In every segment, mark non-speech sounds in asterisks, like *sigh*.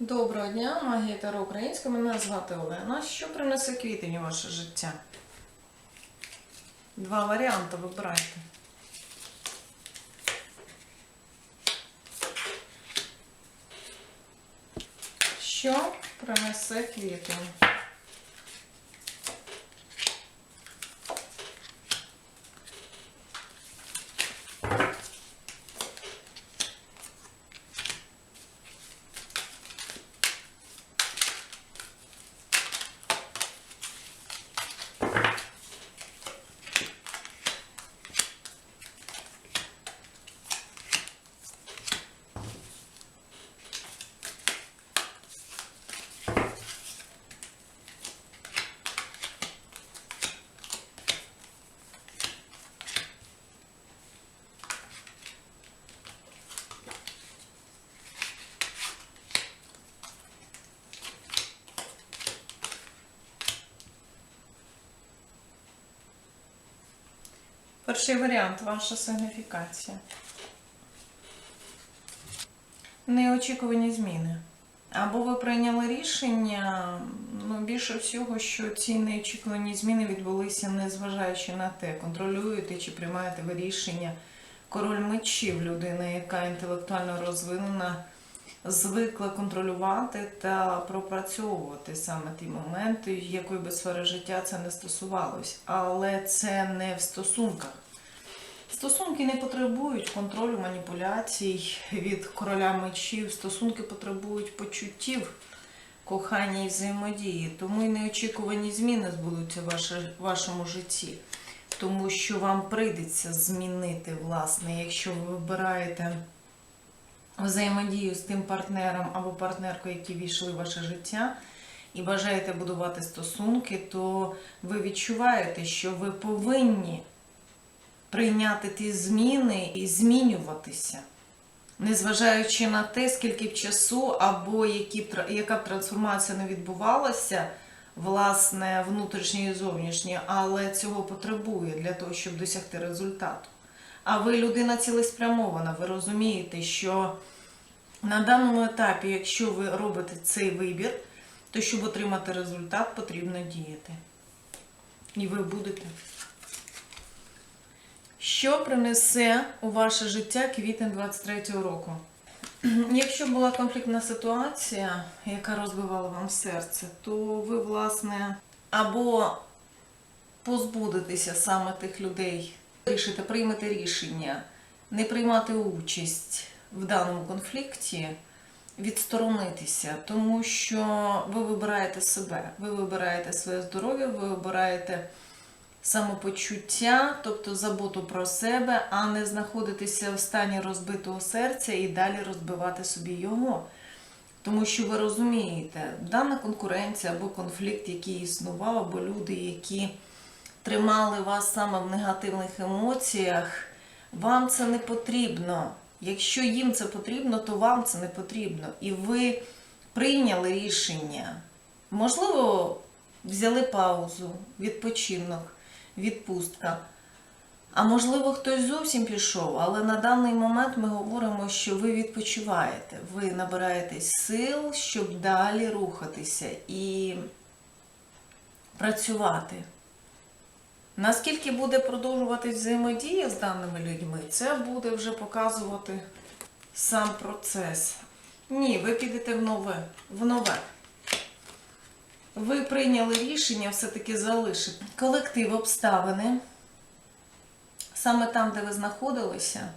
Доброго дня, магія Таро Українська. Мене звати Олена. Що принесе квітень у ваше життя? Два варіанти вибирайте. Що принесе квітень? Перший варіант ваша сигніфікація. Неочікувані зміни. Або ви прийняли рішення, ну, більше всього, що ці неочікувані зміни відбулися, незважаючи на те, контролюєте чи приймаєте ви рішення. Король мечів, людина, яка інтелектуально розвинена, звикла контролювати та пропрацьовувати саме ті моменти, якої би сфери життя це не стосувалось. Але це не в стосунках. Стосунки не потребують контролю маніпуляцій від короля мечів. Стосунки потребують почуттів, кохання і взаємодії. Тому і неочікувані зміни збудуться в вашому житті. Тому що вам прийдеться змінити, власне, якщо ви вибираєте взаємодію з тим партнером або партнеркою, які війшли в ваше життя, і бажаєте будувати стосунки, то ви відчуваєте, що ви повинні прийняти ті зміни і змінюватися, незважаючи на те, скільки б часу або які яка б трансформація не відбувалася, власне, внутрішньої і зовнішньої, але цього потребує для того, щоб досягти результату. А ви людина цілеспрямована, ви розумієте, що на даному етапі, якщо ви робите цей вибір, то щоб отримати результат, потрібно діяти. І ви будете. Що принесе у ваше життя квітень 23-го року? *clears throat* Якщо була конфліктна ситуація, яка розбивала вам серце, то ви, власне, або позбудетеся саме тих людей, рішите, приймете рішення не приймати участь в даному конфлікті, відсторонитися, тому що ви вибираєте себе, ви вибираєте своє здоров'я, ви вибираєте самопочуття, тобто заботу про себе, а не знаходитися в стані розбитого серця і далі розбивати собі його. Тому що ви розумієте, дана конкуренція або конфлікт, який існував, або люди, які тримали вас саме в негативних емоціях, вам це не потрібно. Якщо їм це потрібно, то вам це не потрібно. І ви прийняли рішення. Можливо, взяли паузу, відпочинок, відпустка. А можливо, хтось зовсім пішов, але на даний момент ми говоримо, що ви відпочиваєте, ви набираєтесь сил, щоб далі рухатися і працювати. Наскільки буде продовжуватись взаємодія з даними людьми, це буде вже показувати сам процес. Ні, ви підете в нове. В нове. Ви прийняли рішення все-таки залишити колектив обставини. Саме там, де ви знаходилися,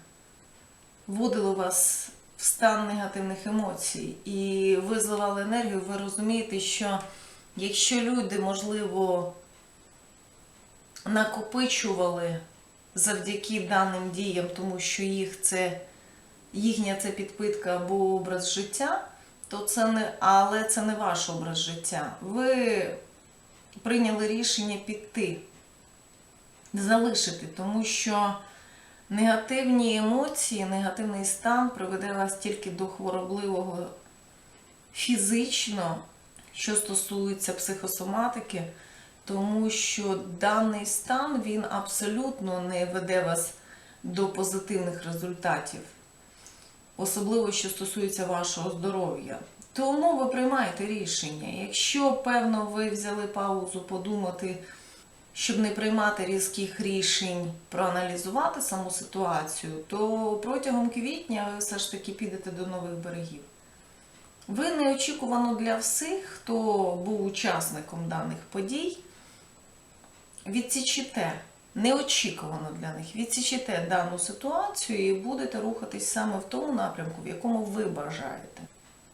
вводили вас в стан негативних емоцій і ви зливали енергію, ви розумієте, що якщо люди, можливо, накопичували завдяки даним діям, тому що їх це їхня це підпитка або образ життя, то це не, але це не ваш образ життя. Ви прийняли рішення піти, залишити, тому що негативні емоції, негативний стан приведе вас тільки до хворобливого фізично, що стосується психосоматики, тому що даний стан він абсолютно не веде вас до позитивних результатів особливо що стосується вашого здоров'я. Тому ви приймаєте рішення. Якщо, певно, ви взяли паузу подумати, щоб не приймати різких рішень, проаналізувати саму ситуацію, то протягом квітня ви все ж таки підете до нових берегів. Ви неочікувано для всіх, хто був учасником даних подій, відсічите, неочікувано для них, відсічите дану ситуацію і будете рухатись саме в тому напрямку, в якому ви бажаєте.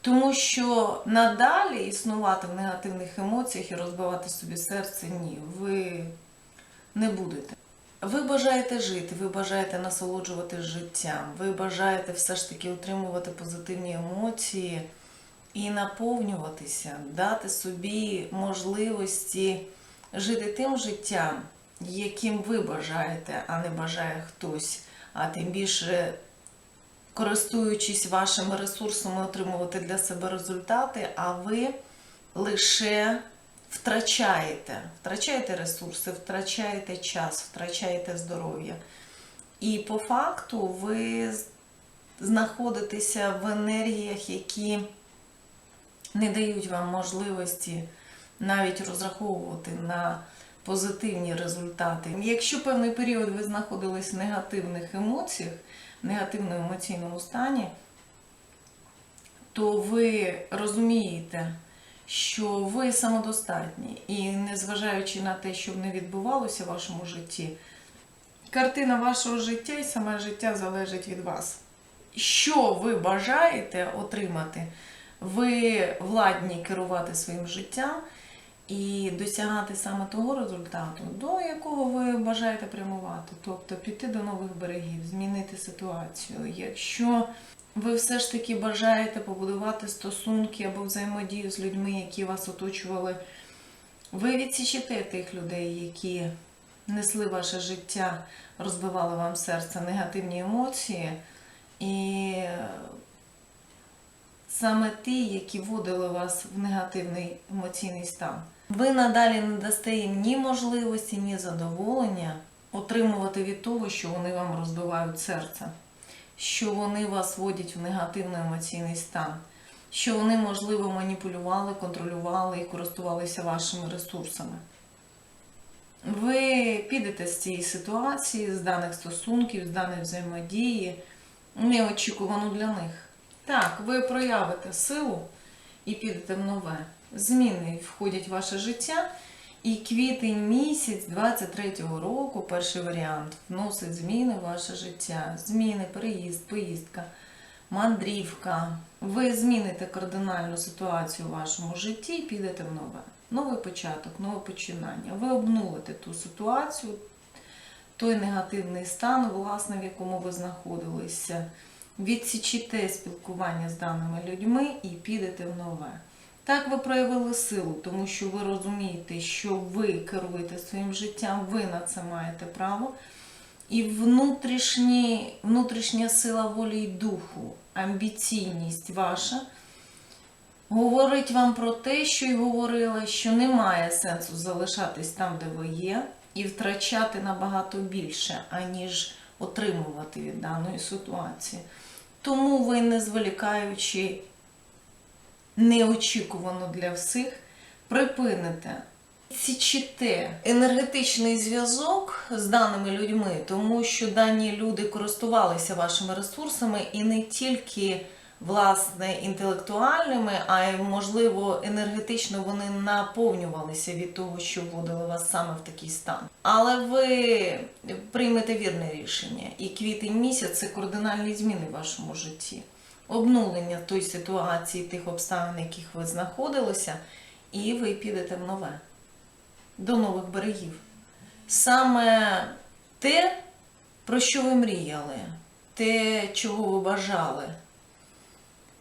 Тому що надалі існувати в негативних емоціях і розбивати собі серце ні, ви не будете. Ви бажаєте жити, ви бажаєте насолоджувати життям, ви бажаєте все ж таки отримувати позитивні емоції і наповнюватися, дати собі можливості жити тим життям, яким ви бажаєте, а не бажає хтось, а тим більше користуючись вашими ресурсами, отримувати для себе результати, а ви лише втрачаєте, втрачаєте ресурси, втрачаєте час, втрачаєте здоров'я. І по факту ви знаходитеся в енергіях, які не дають вам можливості навіть розраховувати на позитивні результати. Якщо певний період ви знаходились в негативних емоціях, в негативному емоційному стані, то ви розумієте, що ви самодостатні, і незважаючи на те, що не відбувалося в вашому житті, картина вашого життя і саме життя залежить від вас. Що ви бажаєте отримати, ви владні керувати своїм життям і досягати саме того результату, до якого ви бажаєте прямувати, тобто піти до нових берегів, змінити ситуацію. Якщо ви все ж таки бажаєте побудувати стосунки або взаємодію з людьми, які вас оточували, ви відсічите тих людей, які несли ваше життя, розбивали вам серце, негативні емоції. І саме ті, які вводили вас в негативний емоційний стан. Ви надалі не дасте їм ні можливості, ні задоволення отримувати від того, що вони вам розбивають серце, що вони вас вводять в негативний емоційний стан, що вони, можливо, маніпулювали, контролювали і користувалися вашими ресурсами. Ви підете з цієї ситуації, з даних стосунків, з даної взаємодії, неочікувано для них. Так, ви проявите силу і підете в нове. Зміни входять в ваше життя. І квітень місяць 23-го року, перший варіант, вносить зміни в ваше життя. Зміни, переїзд, поїздка, мандрівка. Ви зміните кардинальну ситуацію в вашому житті і підете в нове. Новий початок, нове починання. Ви обнулите ту ситуацію, той негативний стан, власне, в якому ви знаходилися. Відсічите спілкування з даними людьми і підете в нове. Так ви проявили силу, тому що ви розумієте, що ви керуєте своїм життям, ви на це маєте право. І внутрішні, внутрішня сила волі і духу, амбіційність ваша говорить вам про те, що й говорила, що немає сенсу залишатись там, де ви є, і втрачати набагато більше, аніж отримувати від даної ситуації. Тому ви, не зволікаючи неочікувано для всіх, припините. Січите енергетичний зв'язок з даними людьми, тому що дані люди користувалися вашими ресурсами і не тільки власне інтелектуальними, а й можливо енергетично вони наповнювалися від того, що вводили вас саме в такий стан. Але ви приймете вірне рішення, і квітень місяць це кардинальні зміни в вашому житті обнулення той ситуації, тих обставин, в яких ви знаходилися, і ви підете в нове, до нових берегів. Саме те, про що ви мріяли, те, чого ви бажали.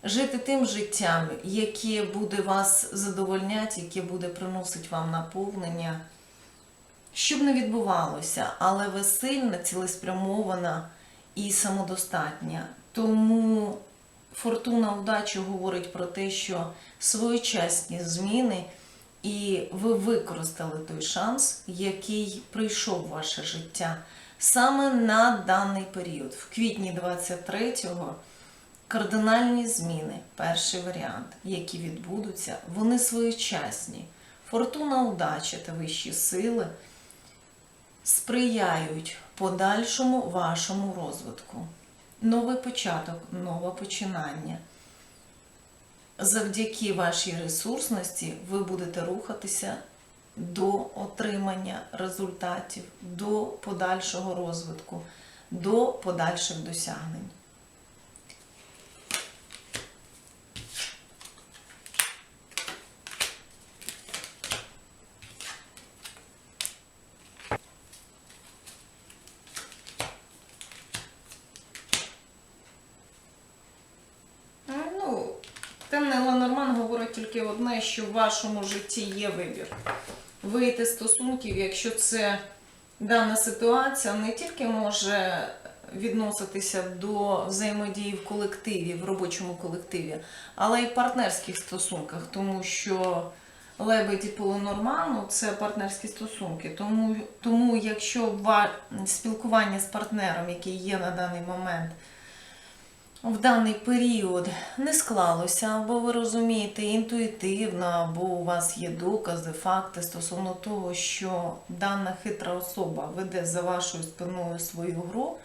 Жити тим життям, яке буде вас задовольняти, яке буде приносити вам наповнення, щоб не відбувалося, але ви сильна, цілеспрямована і самодостатня. Тому фортуна удачі говорить про те, що своєчасні зміни, і ви використали той шанс, який прийшов в ваше життя саме на даний період. В квітні 23-го Кардинальні зміни, перший варіант, які відбудуться, вони своєчасні. Фортуна, удача та вищі сили сприяють подальшому вашому розвитку. Новий початок, нове починання. Завдяки вашій ресурсності ви будете рухатися до отримання результатів, до подальшого розвитку, до подальших досягнень. Ну, темний Ленорман говорить тільки що в вашому житті є вибір. Вийти з стосунків, якщо це дана ситуація не тільки може відноситися до взаємодії в колективі, в робочому колективі, але й в партнерських стосунках, тому що лебеді по Ленорману це партнерські стосунки. Тому, тому якщо спілкування з партнером, який є на даний момент, в даний період не склалося, або ви розумієте інтуїтивно, або у вас є докази, факти стосовно того, що дана хитра особа веде за вашою спиною свою гру,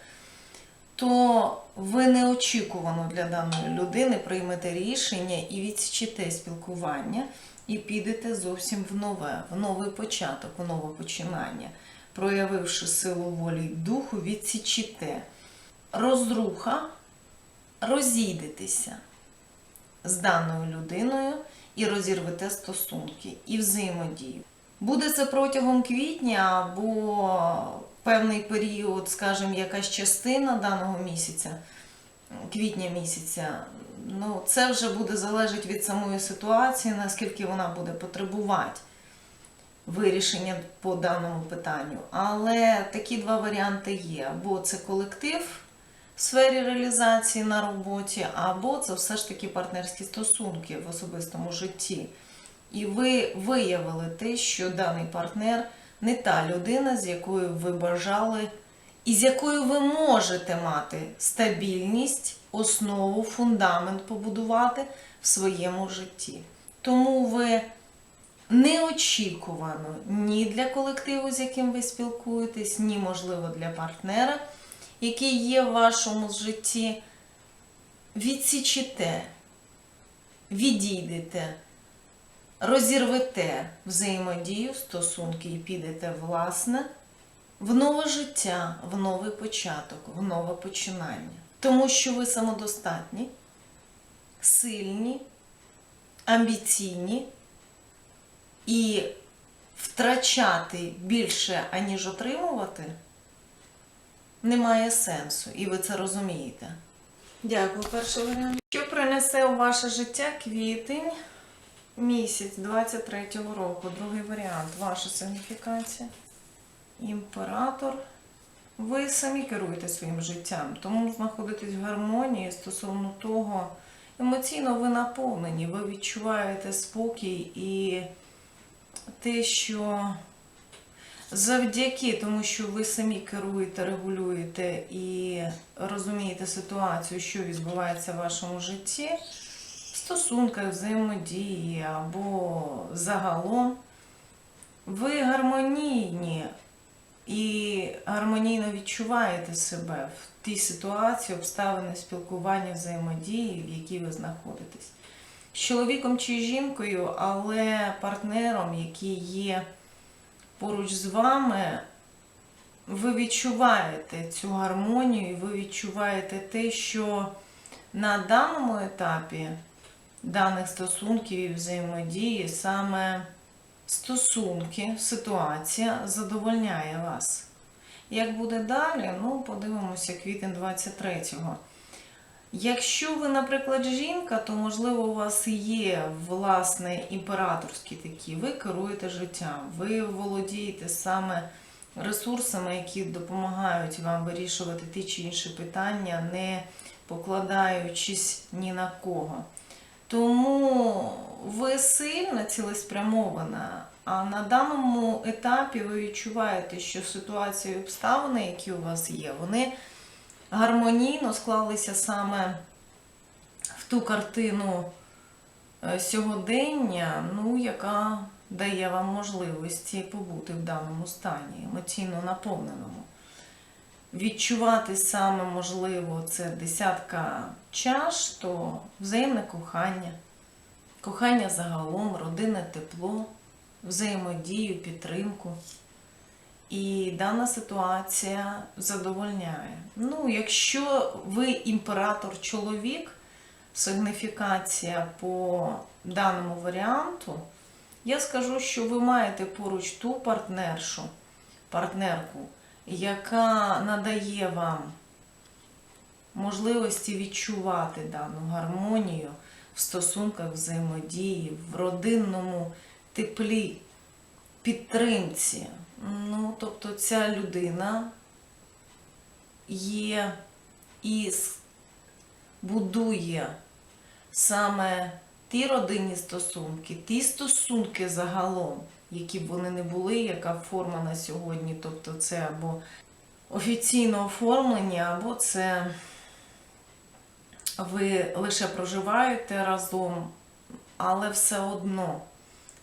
то ви неочікувано для даної людини приймете рішення і відсічите спілкування, і підете зовсім в нове, в новий початок, в нове починання. Проявивши силу волі духу, відсічите. Розруха розійдетеся з даною людиною і розірвете стосунки і взаємодію. Буде це протягом квітня або певний період, скажімо, якась частина даного місяця, квітня місяця. Ну, це вже буде залежати від самої ситуації, наскільки вона буде потребувати вирішення по даному питанню. Але такі два варіанти є: або це колектив в сфері реалізації на роботі, або це все ж таки партнерські стосунки в особистому житті. І ви виявили те, що даний партнер не та людина, з якою ви бажали, і з якою ви можете мати стабільність, основу, фундамент побудувати в своєму житті. Тому ви неочікувано ні для колективу, з яким ви спілкуєтесь, ні, можливо, для партнера, який є в вашому житті, відсічите, відійдете, розірвете взаємодію, стосунки і підете, власне, в нове життя, в новий початок, в нове починання. Тому що ви самодостатні, сильні, амбіційні і втрачати більше, аніж отримувати, немає сенсу, і ви це розумієте. Дякую, перший варіант. Що принесе у ваше життя квітень місяць 23-го року? Другий варіант. Ваша сигніфікація. Імператор. Ви самі керуєте своїм життям, тому знаходитесь в гармонії стосовно того, емоційно ви наповнені, ви відчуваєте спокій і те, що завдяки тому, що ви самі керуєте, регулюєте і розумієте ситуацію, що відбувається в вашому житті, в стосунках, взаємодії або загалом, ви гармонійні і гармонійно відчуваєте себе в тій ситуації, обставини спілкування, взаємодії, в якій ви знаходитесь. З чоловіком чи жінкою, але партнером, який є поруч з вами, ви відчуваєте цю гармонію, ви відчуваєте те, що на даному етапі даних стосунків і взаємодії саме стосунки, ситуація задовольняє вас. Як буде далі, ну, подивимося квітень 23-го. Якщо ви, наприклад, жінка, то можливо у вас є власне імператорські такі, ви керуєте життям, ви володієте саме ресурсами, які допомагають вам вирішувати ті чи інші питання, не покладаючись ні на кого. Тому ви сильна, цілеспрямована, а на даному етапі ви відчуваєте, що ситуація і обставини, які у вас є, вони гармонійно склалися саме в ту картину е, сьогодення, ну, яка дає вам можливості побути в даному стані, емоційно наповненому. Відчувати саме можливо це десятка чаш, то взаємне кохання, кохання загалом, родинне тепло, взаємодію, підтримку. І дана ситуація задовольняє. Ну, якщо ви імператор чоловік, сигніфікація по даному варіанту, я скажу, що ви маєте поруч ту партнершу, партнерку, яка надає вам можливості відчувати дану гармонію в стосунках взаємодії, в родинному теплі, підтримці. Ну, тобто ця людина є і будує саме ті родинні стосунки, ті стосунки загалом, які б вони не були, яка форма на сьогодні, тобто це або офіційне оформлення, або це ви лише проживаєте разом, але все одно.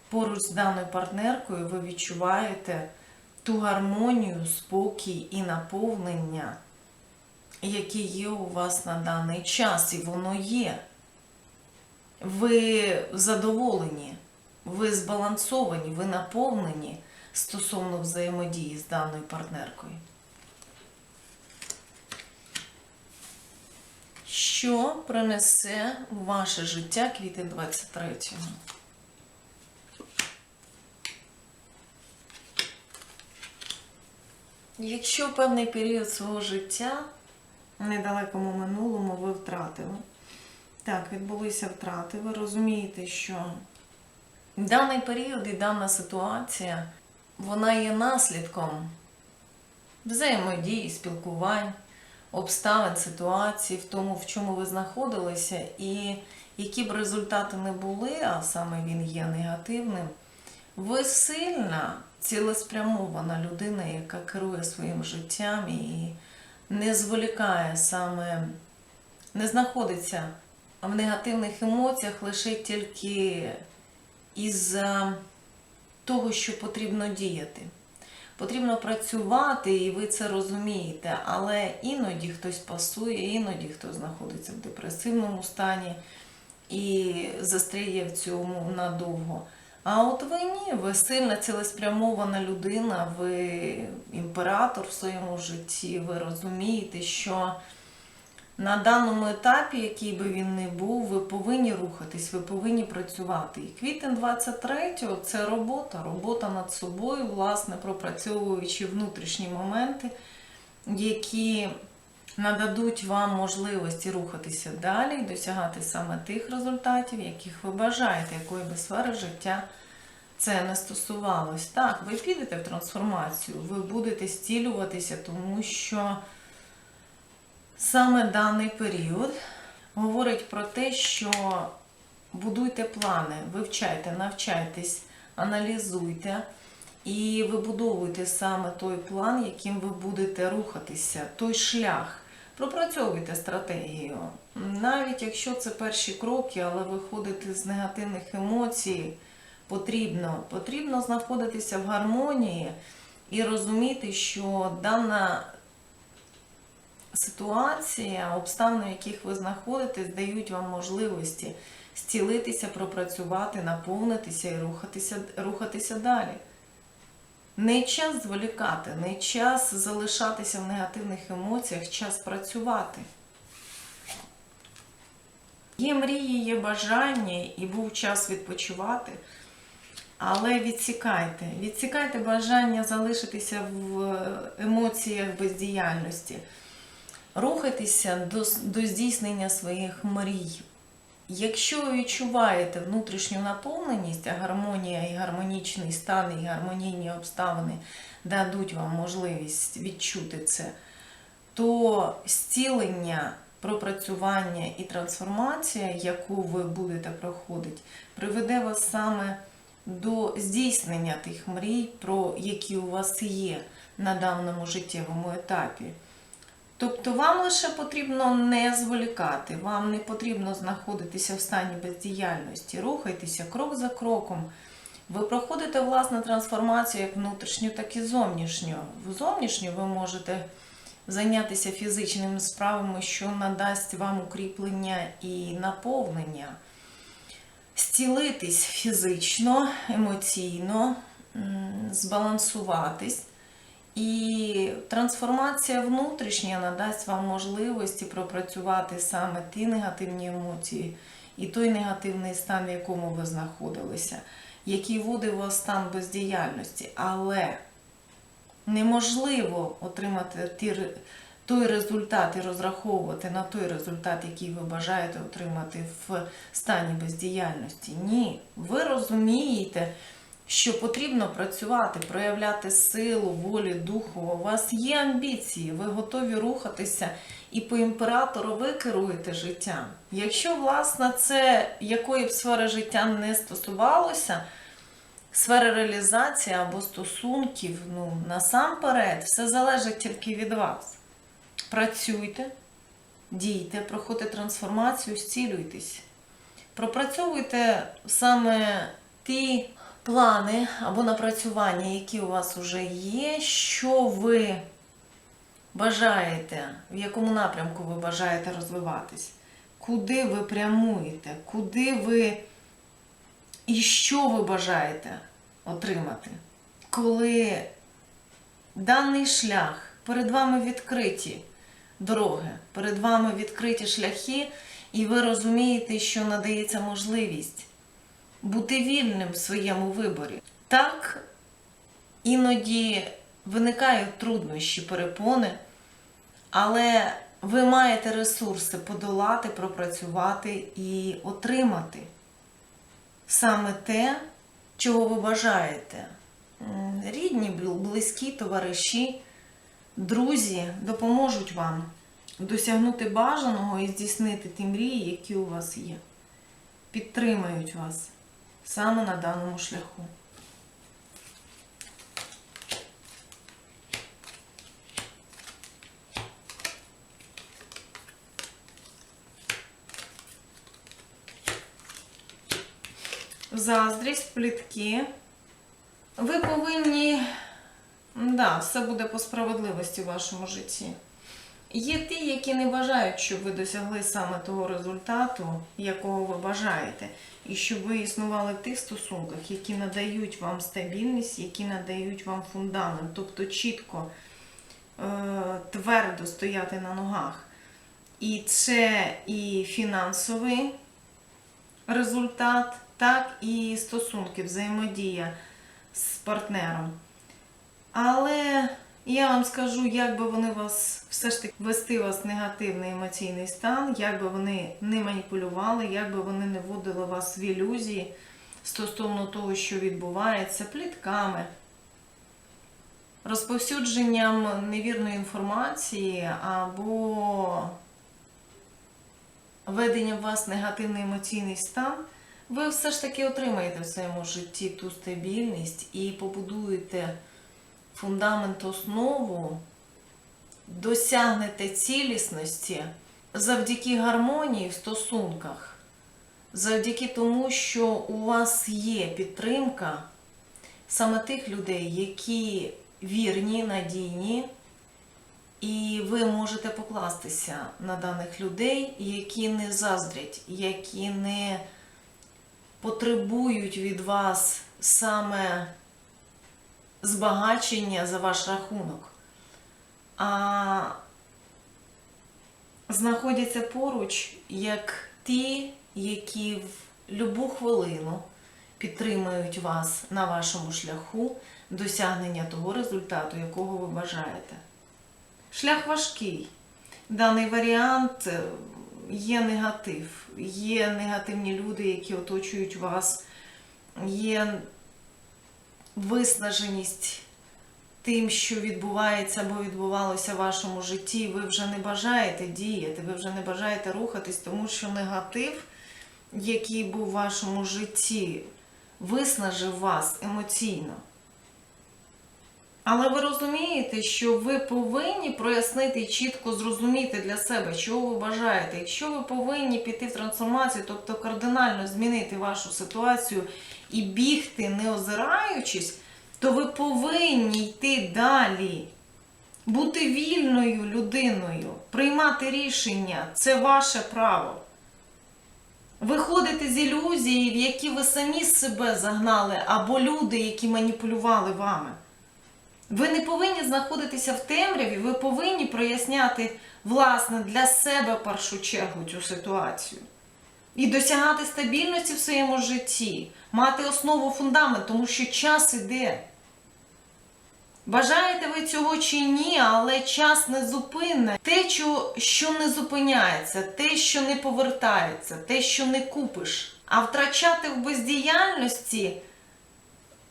Поруч з даною партнеркою ви відчуваєте ту гармонію, спокій і наповнення, які є у вас на даний час, і воно є. Ви задоволені, ви збалансовані, ви наповнені стосовно взаємодії з даною партнеркою. Що принесе в ваше життя квітень 23-го? Якщо певний період свого життя в недалекому минулому ви втратили, так, відбулися втрати, ви розумієте, що даний період і дана ситуація, вона є наслідком взаємодії, спілкувань, обставин, ситуацій, в тому, в чому ви знаходилися, і які б результати не були, а саме він є негативним, ви сильна, цілеспрямована людина, яка керує своїм життям і не зволікає саме, не знаходиться в негативних емоціях лише тільки із-за того, що потрібно діяти. Потрібно працювати, і ви це розумієте, але іноді хтось пасує, іноді хтось знаходиться в депресивному стані і застряє в цьому надовго. А от ви ні, ви сильна цілеспрямована людина, ви імператор в своєму житті, ви розумієте, що на даному етапі, який би він не був, ви повинні рухатись, ви повинні працювати. І квітень 23-го це робота, робота над собою, власне, пропрацьовуючи внутрішні моменти, які нададуть вам можливості рухатися далі і досягати саме тих результатів, яких ви бажаєте, якої би сфери життя це не стосувалось. Так, ви підете в трансформацію, ви будете зцілюватися, тому що саме даний період говорить про те, що будуйте плани, вивчайте, навчайтесь, аналізуйте. І вибудовуйте саме той план, яким ви будете рухатися, той шлях. Пропрацьовуйте стратегію. Навіть якщо це перші кроки, але виходити з негативних емоцій, потрібно, потрібно знаходитися в гармонії і розуміти, що дана ситуація, обставини, в яких ви знаходитесь, дають вам можливості зцілитися, пропрацювати, наповнитися і рухатися, рухатися далі. Не час зволікати, не час залишатися в негативних емоціях, час працювати. Є мрії, є бажання, і був час відпочивати. Але відсікайте. Відсікайте бажання залишитися в емоціях бездіяльності. Рухайтеся до, до здійснення своїх мрій. Якщо ви відчуваєте внутрішню наповненість, а гармонія і гармонічний стан, і гармонійні обставини дадуть вам можливість відчути це, то зцілення, пропрацювання і трансформація, яку ви будете проходити, приведе вас саме до здійснення тих мрій, про які у вас є на даному життєвому етапі. Тобто вам лише потрібно не зволікати, вам не потрібно знаходитися в стані бездіяльності. Рухайтеся крок за кроком. Ви проходите власне трансформацію як внутрішню, так і зовнішню. В зовнішню ви можете зайнятися фізичними справами, що надасть вам укріплення і наповнення, зцілитись фізично, емоційно, збалансуватись. І трансформація внутрішня надасть вам можливості пропрацювати саме ті негативні емоції і той негативний стан, в якому ви знаходилися, який вводив вас стан бездіяльності. Але неможливо отримати ті, той результат і розраховувати на той результат, який ви бажаєте отримати в стані бездіяльності. Ні, ви розумієте, що потрібно працювати, проявляти силу, волі, духу. У вас є амбіції, ви готові рухатися, і по імператору ви керуєте життям. Якщо, власне, це якої б сфери життя не стосувалося, сфери реалізації або стосунків, ну насамперед, все залежить тільки від вас. Працюйте, дійте, проходьте трансформацію, зцілюйтесь. Пропрацьовуйте саме ті плани або напрацювання, які у вас вже є, що ви бажаєте, в якому напрямку ви бажаєте розвиватись, куди ви прямуєте, куди ви і що ви бажаєте отримати. Коли даний шлях перед вами відкриті дороги, перед вами відкриті шляхи, і ви розумієте, що надається можливість бути вільним в своєму виборі. Так, іноді виникають труднощі, перепони, але ви маєте ресурси подолати, пропрацювати і отримати саме те, чого ви бажаєте. Рідні, близькі, товариші, друзі допоможуть вам досягнути бажаного і здійснити ті мрії, які у вас є. Підтримають вас саме на даному шляху. Заздрість, плітки. Ви повинні. Да, все буде по справедливості в вашому житті. Є ті, які не бажають, щоб ви досягли саме того результату, якого ви бажаєте, і щоб ви існували в тих стосунках, які надають вам стабільність, які надають вам фундамент, тобто чітко, е, твердо стояти на ногах. І це і фінансовий результат, так і стосунки, взаємодія з партнером. Але я вам скажу, як би вони вас все ж таки вести вас в негативний емоційний стан, як би вони не маніпулювали, як би вони не вводили вас в ілюзії стосовно того, що відбувається, плітками, розповсюдженням невірної інформації або введенням вас в негативний емоційний стан, ви все ж таки отримаєте в своєму житті ту стабільність і побудуєте фундамент, основу, досягнете цілісності завдяки гармонії в стосунках, завдяки тому, що у вас є підтримка саме тих людей, які вірні, надійні, і ви можете покластися на даних людей, які не заздрять, які не потребують від вас саме збагачення за ваш рахунок, а знаходяться поруч як ті, які в любу хвилину підтримують вас на вашому шляху досягнення того результату, якого ви бажаєте. Шлях важкий. Даний варіант е, є негатив, є негативні люди, які оточують вас, є виснаженість тим, що відбувається або відбувалося в вашому житті, ви вже не бажаєте діяти, ви вже не бажаєте рухатись, тому що негатив, який був в вашому житті, виснажив вас емоційно. Але ви розумієте, що ви повинні прояснити і чітко зрозуміти для себе, чого ви бажаєте. Якщо ви повинні піти в трансформацію, тобто кардинально змінити вашу ситуацію і бігти, не озираючись, то ви повинні йти далі. Бути вільною людиною, приймати рішення це ваше право. Виходити з ілюзії, в які ви самі себе загнали, або люди, які маніпулювали вами. Ви не повинні знаходитися в темряві, ви повинні проясняти, власне, для себе першу чергу цю ситуацію. І досягати стабільності в своєму житті, мати основу фундамент, тому що час іде. Бажаєте ви цього чи ні, але час не зупинне. Те, що, не зупиняється, те, що не повертається, те, що не купиш. А втрачати в бездіяльності,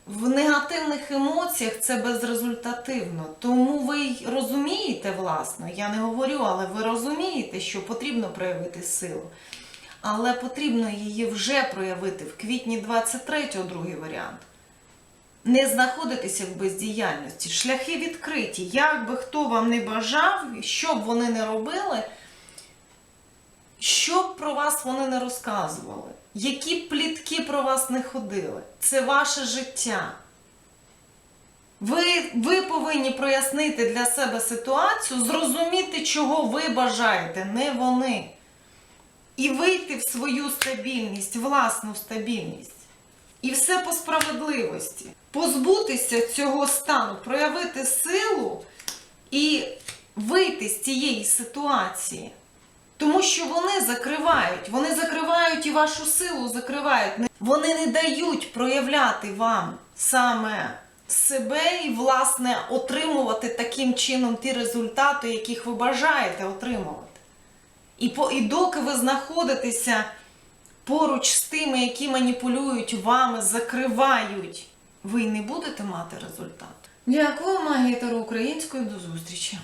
в негативних емоціях це безрезультативно. Тому ви розумієте, власне, я не говорю, але ви розумієте, що потрібно проявити силу. Але потрібно її вже проявити в квітні 23-го, другий варіант не знаходитися в бездіяльності. Шляхи відкриті. Як би хто вам не бажав, що б вони не робили, що б про вас вони не розказували, які плітки про вас не ходили. Це ваше життя. Ви, ви повинні прояснити для себе ситуацію, зрозуміти, чого ви бажаєте, не вони. І вийти в свою стабільність, власну стабільність. І все по справедливості. Позбутися цього стану, проявити силу і вийти з цієї ситуації. Тому що вони закривають, вони закривають і вашу силу закривають. Вони не дають проявляти вам саме себе і, власне, отримувати таким чином ті результати, яких ви бажаєте отримувати. І, по, і доки ви знаходитеся поруч з тими, які маніпулюють вами, закривають, ви не будете мати результат. Дякую, магія Таро українською. До зустрічі!